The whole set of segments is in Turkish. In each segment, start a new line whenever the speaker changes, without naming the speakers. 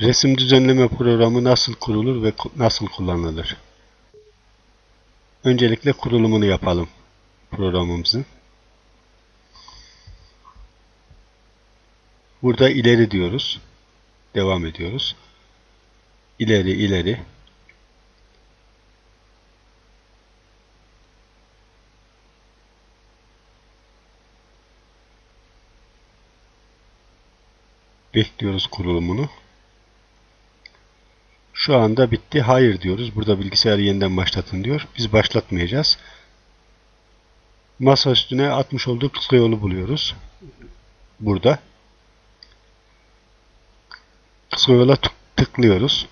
Resim düzenleme programı nasıl kurulur ve nasıl kullanılır? Öncelikle kurulumunu yapalım programımızın. Burada ileri diyoruz. Devam ediyoruz. İleri ileri. Bekliyoruz kurulumunu. Şu anda bitti. Hayır diyoruz. Burada bilgisayarı yeniden başlatın diyor. Biz başlatmayacağız. Masa üstüne atmış olduğu kısa yolu buluyoruz. Burada. Kısa yola tık- tıklıyoruz.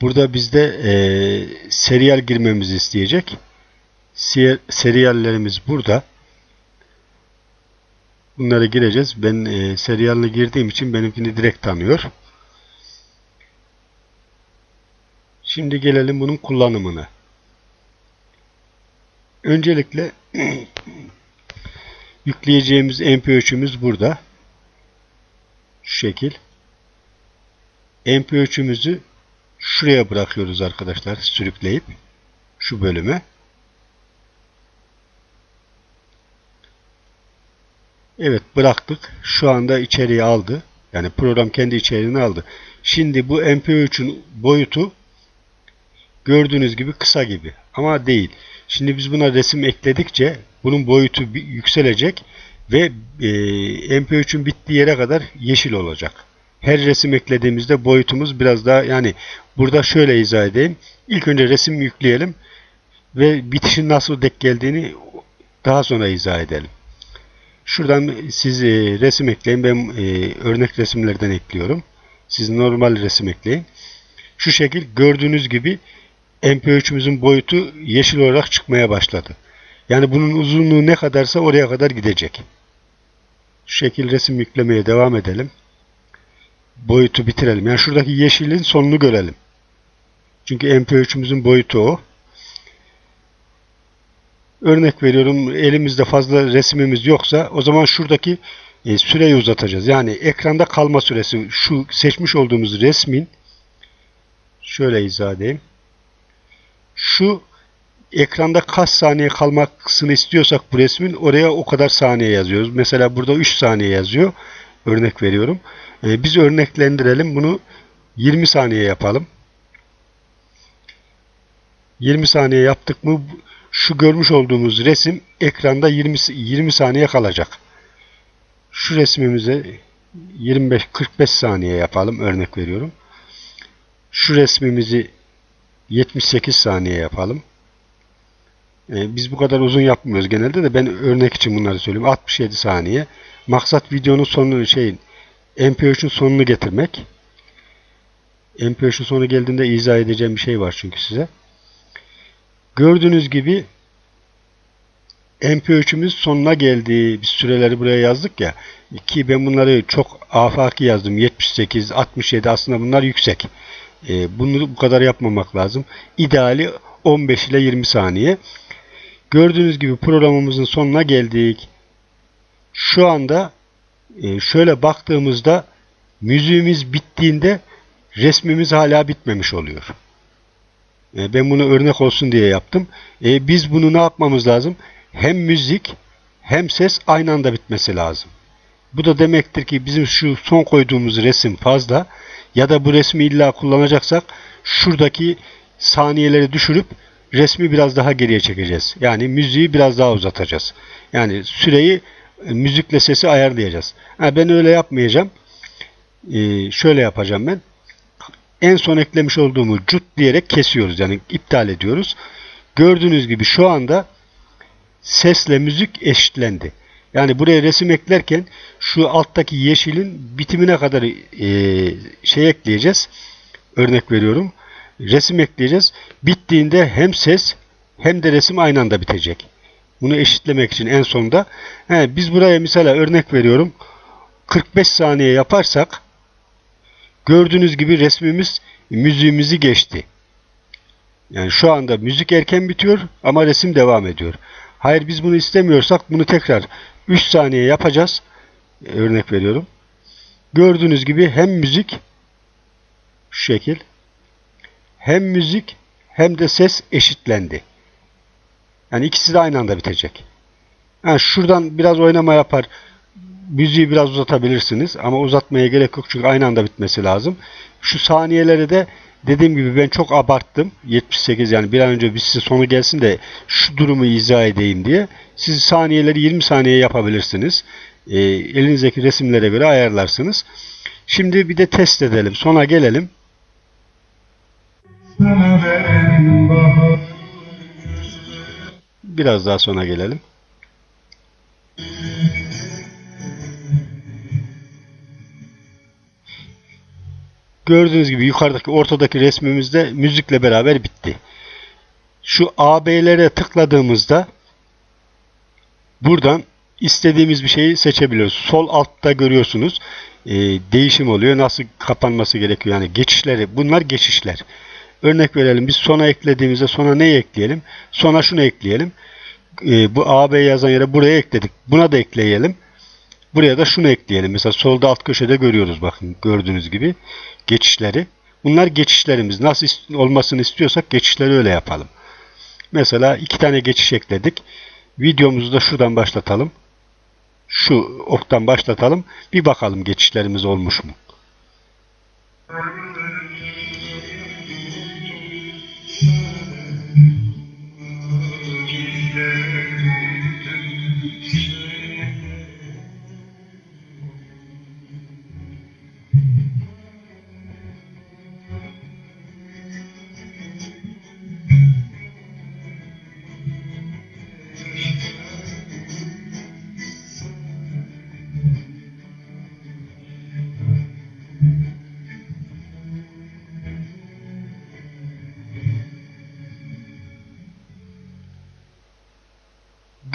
Burada bizde eee serial girmemizi isteyecek. Seriallerimiz burada. Bunlara gireceğiz. Ben e, serialini girdiğim için benimkini direkt tanıyor. Şimdi gelelim bunun kullanımına. Öncelikle yükleyeceğimiz MP3'ümüz burada. Şu şekil. MP3'ümüzü şuraya bırakıyoruz arkadaşlar sürükleyip şu bölüme. Evet bıraktık. Şu anda içeriye aldı. Yani program kendi içeriğini aldı. Şimdi bu MP3'ün boyutu gördüğünüz gibi kısa gibi. Ama değil. Şimdi biz buna resim ekledikçe bunun boyutu yükselecek ve e, MP3'ün bittiği yere kadar yeşil olacak. Her resim eklediğimizde boyutumuz biraz daha yani burada şöyle izah edeyim. İlk önce resim yükleyelim ve bitişin nasıl denk geldiğini daha sonra izah edelim. Şuradan siz e, resim ekleyin. Ben e, örnek resimlerden ekliyorum. Siz normal resim ekleyin. Şu şekil gördüğünüz gibi MP3'ümüzün boyutu yeşil olarak çıkmaya başladı. Yani bunun uzunluğu ne kadarsa oraya kadar gidecek. Şu şekil resim yüklemeye devam edelim. Boyutu bitirelim. Yani şuradaki yeşilin sonunu görelim. Çünkü MP3'ümüzün boyutu o. Örnek veriyorum elimizde fazla resmimiz yoksa o zaman şuradaki e, süreyi uzatacağız. Yani ekranda kalma süresi şu seçmiş olduğumuz resmin şöyle izah edeyim. Şu ekranda kaç saniye kalmasını istiyorsak bu resmin oraya o kadar saniye yazıyoruz. Mesela burada 3 saniye yazıyor. Örnek veriyorum. E, biz örneklendirelim. Bunu 20 saniye yapalım. 20 saniye yaptık mı şu görmüş olduğumuz resim ekranda 20 20 saniye kalacak. Şu resmimize 25 45 saniye yapalım örnek veriyorum. Şu resmimizi 78 saniye yapalım. Ee, biz bu kadar uzun yapmıyoruz genelde de ben örnek için bunları söylüyorum. 67 saniye. Maksat videonun sonunu şeyin MP3'ün sonunu getirmek. MP3'ün sonu geldiğinde izah edeceğim bir şey var çünkü size. Gördüğünüz gibi MP3'ümüz sonuna geldi. Biz süreleri buraya yazdık ya. Ki ben bunları çok afaki yazdım. 78, 67 aslında bunlar yüksek. Ee, bunu bu kadar yapmamak lazım. İdeali 15 ile 20 saniye. Gördüğünüz gibi programımızın sonuna geldik. Şu anda e, şöyle baktığımızda müziğimiz bittiğinde resmimiz hala bitmemiş oluyor. E, Ben bunu örnek olsun diye yaptım. E, Biz bunu ne yapmamız lazım? Hem müzik hem ses aynı anda bitmesi lazım. Bu da demektir ki bizim şu son koyduğumuz resim fazla ya da bu resmi illa kullanacaksak şuradaki saniyeleri düşürüp resmi biraz daha geriye çekeceğiz. Yani müziği biraz daha uzatacağız. Yani süreyi e, müzikle sesi ayarlayacağız. Ha, ben öyle yapmayacağım. E, şöyle yapacağım ben en son eklemiş olduğumu cut diyerek kesiyoruz. Yani iptal ediyoruz. Gördüğünüz gibi şu anda sesle müzik eşitlendi. Yani buraya resim eklerken şu alttaki yeşilin bitimine kadar e, şey ekleyeceğiz. Örnek veriyorum. Resim ekleyeceğiz. Bittiğinde hem ses hem de resim aynı anda bitecek. Bunu eşitlemek için en sonda he, biz buraya mesela örnek veriyorum 45 saniye yaparsak Gördüğünüz gibi resmimiz müziğimizi geçti. Yani şu anda müzik erken bitiyor ama resim devam ediyor. Hayır biz bunu istemiyorsak bunu tekrar 3 saniye yapacağız. Örnek veriyorum. Gördüğünüz gibi hem müzik şu şekil hem müzik hem de ses eşitlendi. Yani ikisi de aynı anda bitecek. Yani şuradan biraz oynama yapar. Müziği biraz uzatabilirsiniz ama uzatmaya gerek yok çünkü aynı anda bitmesi lazım. Şu saniyeleri de dediğim gibi ben çok abarttım. 78 yani bir an önce bir size sonu gelsin de şu durumu izah edeyim diye. Siz saniyeleri 20 saniye yapabilirsiniz. E, elinizdeki resimlere göre ayarlarsınız. Şimdi bir de test edelim. Sona gelelim. Biraz daha sona gelelim. Gördüğünüz gibi yukarıdaki ortadaki resmimizde müzikle beraber bitti. Şu AB'lere tıkladığımızda buradan istediğimiz bir şeyi seçebiliyoruz. Sol altta görüyorsunuz e, değişim oluyor. Nasıl kapanması gerekiyor. Yani geçişleri. Bunlar geçişler. Örnek verelim. Biz sona eklediğimizde sona ne ekleyelim? Sona şunu ekleyelim. E, bu AB yazan yere buraya ekledik. Buna da ekleyelim. Buraya da şunu ekleyelim. Mesela solda alt köşede görüyoruz bakın gördüğünüz gibi geçişleri. Bunlar geçişlerimiz. Nasıl olmasını istiyorsak geçişleri öyle yapalım. Mesela iki tane geçiş ekledik. Videomuzu da şuradan başlatalım. Şu oktan başlatalım. Bir bakalım geçişlerimiz olmuş mu?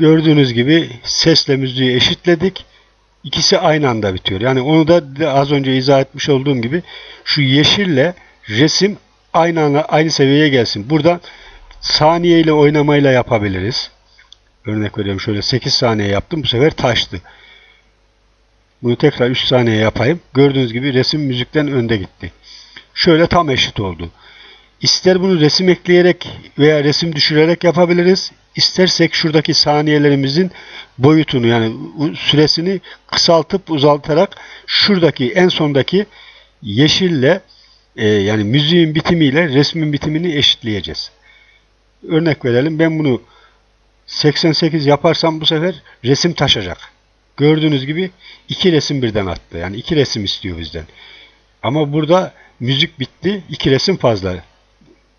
Gördüğünüz gibi sesle müziği eşitledik. İkisi aynı anda bitiyor. Yani onu da az önce izah etmiş olduğum gibi şu yeşille resim aynı anda aynı seviyeye gelsin. Burada saniye ile oynamayla yapabiliriz. Örnek veriyorum şöyle 8 saniye yaptım bu sefer taştı. Bunu tekrar 3 saniye yapayım. Gördüğünüz gibi resim müzikten önde gitti. Şöyle tam eşit oldu. İster bunu resim ekleyerek veya resim düşürerek yapabiliriz. İstersek şuradaki saniyelerimizin boyutunu yani süresini kısaltıp uzaltarak şuradaki en sondaki yeşille e, yani müziğin bitimiyle resmin bitimini eşitleyeceğiz. Örnek verelim ben bunu 88 yaparsam bu sefer resim taşacak. Gördüğünüz gibi iki resim birden attı. Yani iki resim istiyor bizden. Ama burada müzik bitti. iki resim fazla.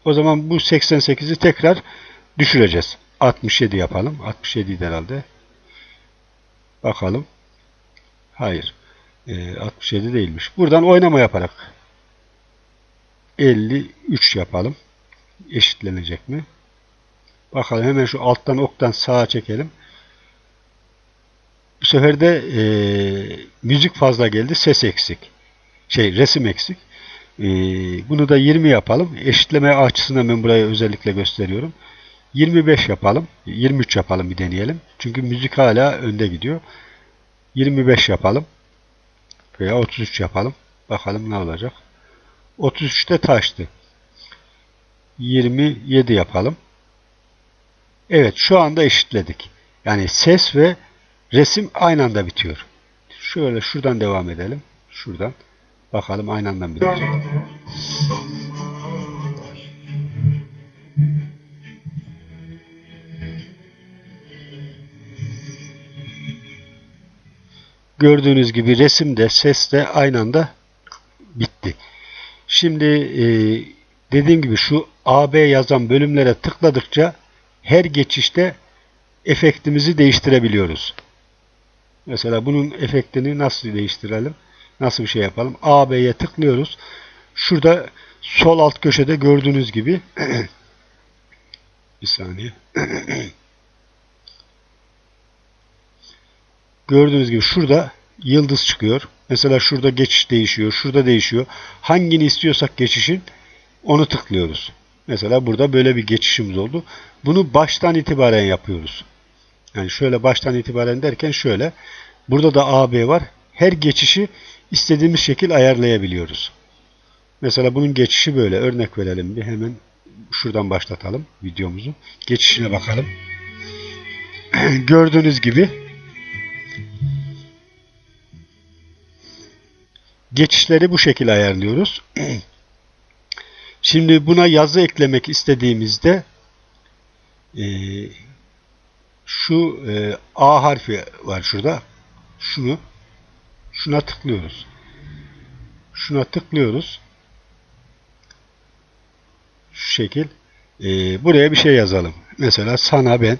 O zaman bu 88'i tekrar düşüreceğiz. 67 yapalım. 67 idi herhalde. Bakalım. Hayır. Ee, 67 değilmiş. Buradan oynama yaparak 53 yapalım. Eşitlenecek mi? Bakalım hemen şu alttan oktan sağa çekelim. Bu sefer de eee, müzik fazla geldi. Ses eksik. Şey resim eksik. Eee, bunu da 20 yapalım. Eşitleme açısından ben buraya özellikle gösteriyorum. 25 yapalım. 23 yapalım bir deneyelim. Çünkü müzik hala önde gidiyor. 25 yapalım. Veya 33 yapalım. Bakalım ne olacak. 33'te taştı. 27 yapalım. Evet şu anda eşitledik. Yani ses ve resim aynı anda bitiyor. Şöyle şuradan devam edelim. Şuradan. Bakalım aynı anda mı bitecek. Gördüğünüz gibi resim de ses de aynı anda bitti. Şimdi e, dediğim gibi şu AB yazan bölümlere tıkladıkça her geçişte efektimizi değiştirebiliyoruz. Mesela bunun efektini nasıl değiştirelim? Nasıl bir şey yapalım? AB'ye tıklıyoruz. Şurada sol alt köşede gördüğünüz gibi bir saniye. Gördüğünüz gibi şurada yıldız çıkıyor. Mesela şurada geçiş değişiyor. Şurada değişiyor. Hangini istiyorsak geçişin onu tıklıyoruz. Mesela burada böyle bir geçişimiz oldu. Bunu baştan itibaren yapıyoruz. Yani şöyle baştan itibaren derken şöyle. Burada da AB var. Her geçişi istediğimiz şekil ayarlayabiliyoruz. Mesela bunun geçişi böyle. Örnek verelim bir hemen şuradan başlatalım videomuzu. Geçişine bakalım. Gördüğünüz gibi geçişleri bu şekilde ayarlıyoruz. Şimdi buna yazı eklemek istediğimizde e, şu e, A harfi var şurada. Şunu şuna tıklıyoruz. Şuna tıklıyoruz. Şu şekil. E, buraya bir şey yazalım. Mesela sana ben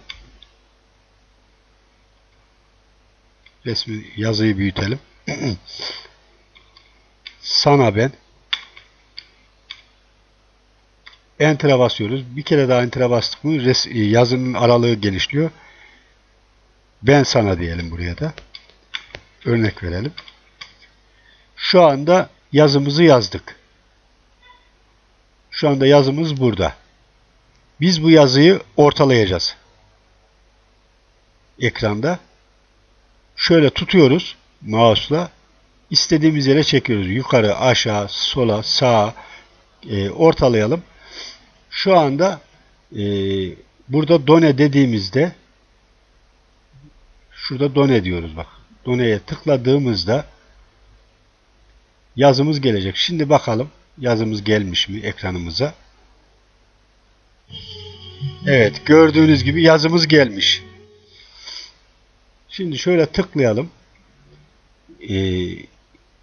resmi yazıyı büyütelim. sana ben Enter'a basıyoruz. Bir kere daha Enter'a bastık mı res- yazının aralığı genişliyor. Ben sana diyelim buraya da. Örnek verelim. Şu anda yazımızı yazdık. Şu anda yazımız burada. Biz bu yazıyı ortalayacağız. Ekranda. Şöyle tutuyoruz mouse'la. İstediğimiz yere çekiyoruz. Yukarı, aşağı, sola, sağa e, ortalayalım. Şu anda e, burada done dediğimizde şurada done diyoruz bak. Done'ye tıkladığımızda yazımız gelecek. Şimdi bakalım yazımız gelmiş mi ekranımıza. Evet gördüğünüz gibi yazımız gelmiş. Şimdi şöyle tıklayalım. Ee,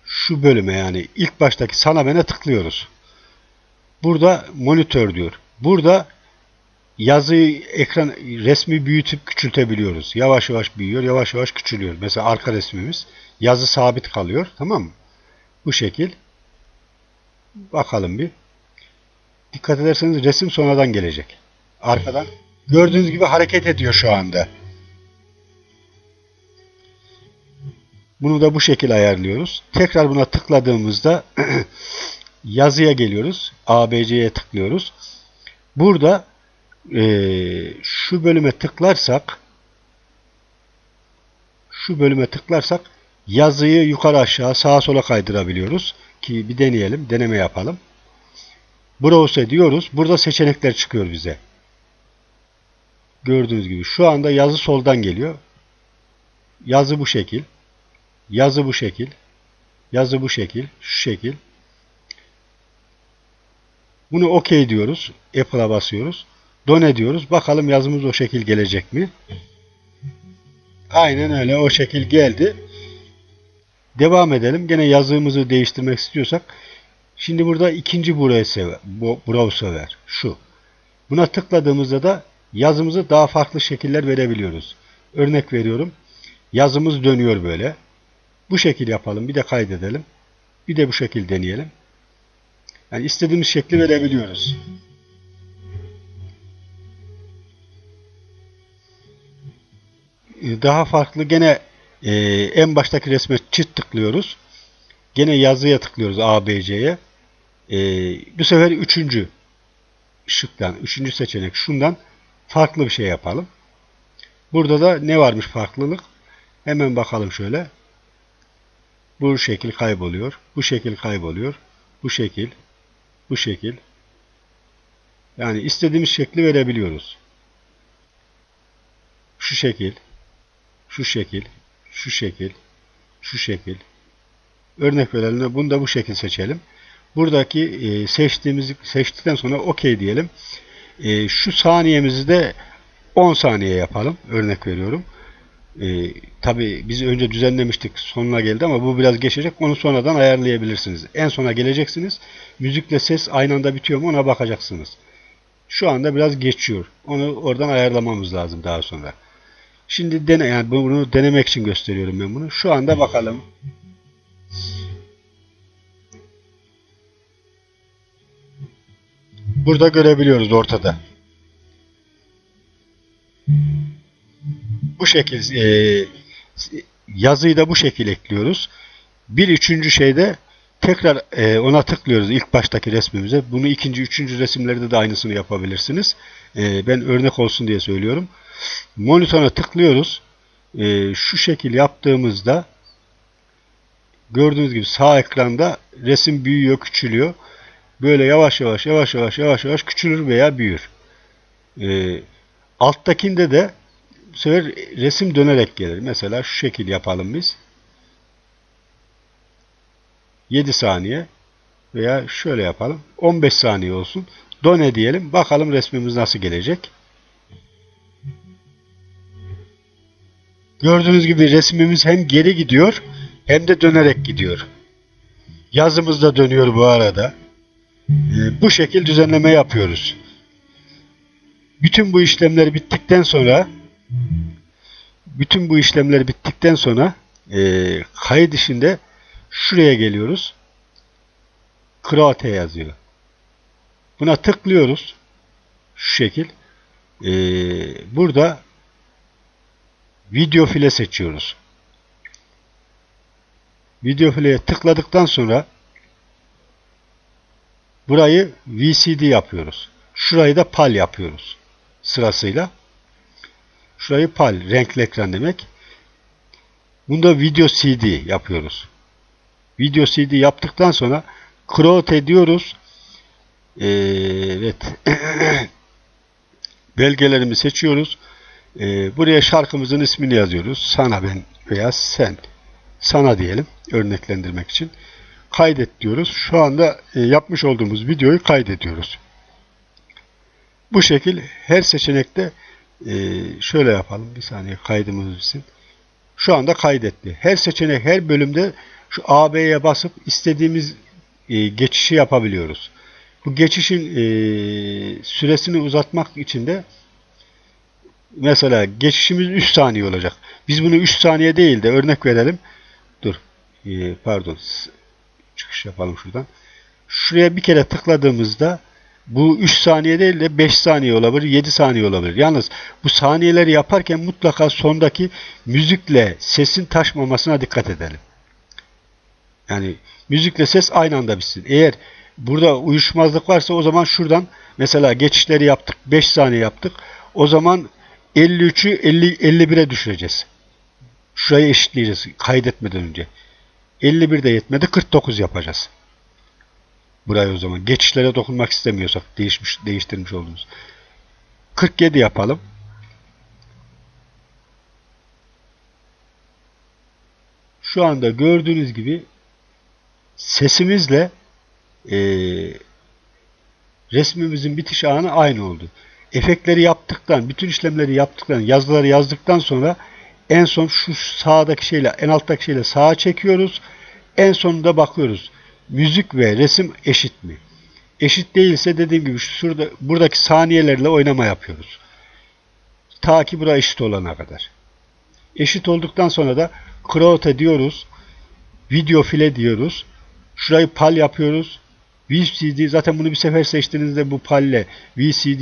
şu bölüme yani ilk baştaki sana bana tıklıyoruz. Burada monitör diyor. Burada yazıyı ekran resmi büyütüp küçültebiliyoruz. Yavaş yavaş büyüyor, yavaş yavaş küçülüyor. Mesela arka resmimiz yazı sabit kalıyor. Tamam mı? Bu şekil. Bakalım bir. Dikkat ederseniz resim sonradan gelecek. Arkadan. Gördüğünüz gibi hareket ediyor şu anda. Bunu da bu şekil ayarlıyoruz. Tekrar buna tıkladığımızda yazıya geliyoruz. ABC'ye tıklıyoruz. Burada e, şu bölüme tıklarsak şu bölüme tıklarsak yazıyı yukarı aşağı sağa sola kaydırabiliyoruz. Ki bir deneyelim. Deneme yapalım. Browse diyoruz. Burada seçenekler çıkıyor bize. Gördüğünüz gibi. Şu anda yazı soldan geliyor. Yazı bu şekil. Yazı bu şekil. Yazı bu şekil. Şu şekil. Bunu OK diyoruz. Apple'a basıyoruz. Done diyoruz. Bakalım yazımız o şekil gelecek mi? Aynen öyle. O şekil geldi. Devam edelim. Gene yazımızı değiştirmek istiyorsak. Şimdi burada ikinci browser, browser var. Şu. Buna tıkladığımızda da yazımızı daha farklı şekiller verebiliyoruz. Örnek veriyorum. Yazımız dönüyor böyle. Bu şekil yapalım. Bir de kaydedelim. Bir de bu şekil deneyelim. Yani istediğimiz şekli verebiliyoruz. Daha farklı gene e, en baştaki resme çift tıklıyoruz. Gene yazıya tıklıyoruz ABC'ye. E, bu sefer üçüncü şıktan, üçüncü seçenek şundan farklı bir şey yapalım. Burada da ne varmış farklılık? Hemen bakalım şöyle. Bu şekil kayboluyor. Bu şekil kayboluyor. Bu şekil. Bu şekil. Yani istediğimiz şekli verebiliyoruz. Şu şekil. Şu şekil. Şu şekil. Şu şekil. Örnek verelim. Bunu da bu şekil seçelim. Buradaki e, seçtiğimizi seçtikten sonra OK diyelim. E, şu saniyemizi de 10 saniye yapalım. Örnek veriyorum. E, Tabi biz önce düzenlemiştik sonuna geldi ama bu biraz geçecek. Onu sonradan ayarlayabilirsiniz. En sona geleceksiniz. Müzikle ses aynı anda bitiyor mu ona bakacaksınız. Şu anda biraz geçiyor. Onu oradan ayarlamamız lazım daha sonra. Şimdi dene yani bunu denemek için gösteriyorum ben bunu. Şu anda bakalım. Burada görebiliyoruz ortada. Bu şekil e, yazıyı da bu şekil ekliyoruz. Bir üçüncü şeyde tekrar e, ona tıklıyoruz ilk baştaki resmimize. Bunu ikinci, üçüncü resimlerde de aynısını yapabilirsiniz. E, ben örnek olsun diye söylüyorum. Monitöre tıklıyoruz. E, şu şekil yaptığımızda Gördüğünüz gibi sağ ekranda resim büyüyor, küçülüyor. Böyle yavaş yavaş yavaş yavaş yavaş yavaş küçülür veya büyür. Ee, alttakinde de bu sefer resim dönerek gelir. Mesela şu şekil yapalım biz. 7 saniye veya şöyle yapalım. 15 saniye olsun. Done diyelim. Bakalım resmimiz nasıl gelecek. Gördüğünüz gibi resmimiz hem geri gidiyor hem de dönerek gidiyor. Yazımız da dönüyor bu arada. Ee, bu şekil düzenleme yapıyoruz. Bütün bu işlemler bittikten sonra bütün bu işlemler bittikten sonra e, kayıt işinde şuraya geliyoruz. Create yazıyor. Buna tıklıyoruz. Şu şekil. E, burada video file seçiyoruz. Video fileye tıkladıktan sonra burayı VCD yapıyoruz. Şurayı da PAL yapıyoruz. Sırasıyla. Şurayı PAL, renkli ekran demek. Bunda video CD yapıyoruz. Video CD yaptıktan sonra create ediyoruz. Ee, evet. Belgelerimi seçiyoruz. Ee, buraya şarkımızın ismini yazıyoruz. Sana ben veya sen. Sana diyelim örneklendirmek için. Kaydet diyoruz. Şu anda e, yapmış olduğumuz videoyu kaydediyoruz. Bu şekil her seçenekte e, şöyle yapalım. Bir saniye kaydımız bitsin. Şu anda kaydetti. Her seçenek, her bölümde şu AB'ye basıp istediğimiz e, geçişi yapabiliyoruz. Bu geçişin e, süresini uzatmak için de mesela geçişimiz 3 saniye olacak. Biz bunu 3 saniye değil de örnek verelim. Dur. E, pardon. Çıkış yapalım şuradan. Şuraya bir kere tıkladığımızda bu 3 saniye değil de 5 saniye olabilir, 7 saniye olabilir. Yalnız bu saniyeleri yaparken mutlaka sondaki müzikle sesin taşmamasına dikkat edelim. Yani müzikle ses aynı anda bitsin. Eğer burada uyuşmazlık varsa o zaman şuradan mesela geçişleri yaptık. 5 saniye yaptık. O zaman 53'ü 50 51'e düşüreceğiz. Şurayı eşitleyeceğiz kaydetmeden önce. 51 de yetmedi 49 yapacağız. Burayı o zaman geçişlere dokunmak istemiyorsak değişmiş değiştirmiş olduğumuz. 47 yapalım. Şu anda gördüğünüz gibi sesimizle e, resmimizin bitiş anı aynı oldu. Efektleri yaptıktan, bütün işlemleri yaptıktan, yazıları yazdıktan sonra en son şu sağdaki şeyle, en alttaki şeyle sağa çekiyoruz. En sonunda bakıyoruz. Müzik ve resim eşit mi? Eşit değilse dediğim gibi şurada buradaki saniyelerle oynama yapıyoruz. Ta ki bura eşit olana kadar. Eşit olduktan sonra da create diyoruz. Video file diyoruz. Şurayı pal yapıyoruz. VCD zaten bunu bir sefer seçtiğinizde bu palle VCD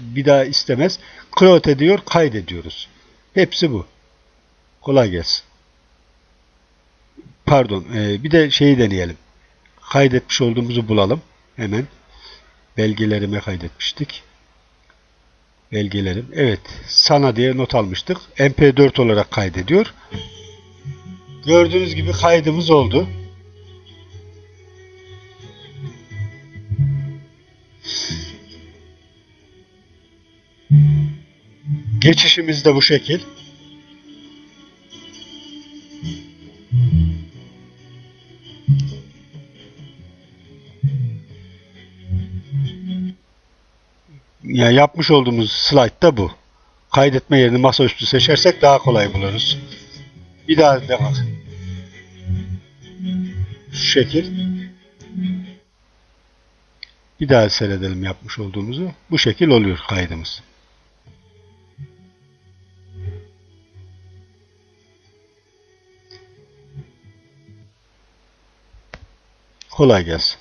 bir daha istemez. Create diyor, kaydediyoruz. Hepsi bu. Kolay gelsin. Pardon, e, bir de şeyi deneyelim. Kaydetmiş olduğumuzu bulalım. Hemen. Belgelerime kaydetmiştik. Belgelerim. Evet. Sana diye not almıştık. MP4 olarak kaydediyor. Gördüğünüz gibi kaydımız oldu. Geçişimiz de bu şekil. Ya yapmış olduğumuz slide da bu. Kaydetme yerini masaüstü seçersek daha kolay buluruz. Bir daha devam. Şu şekil. Bir daha seyredelim yapmış olduğumuzu. Bu şekil oluyor kaydımız. Kolay gelsin.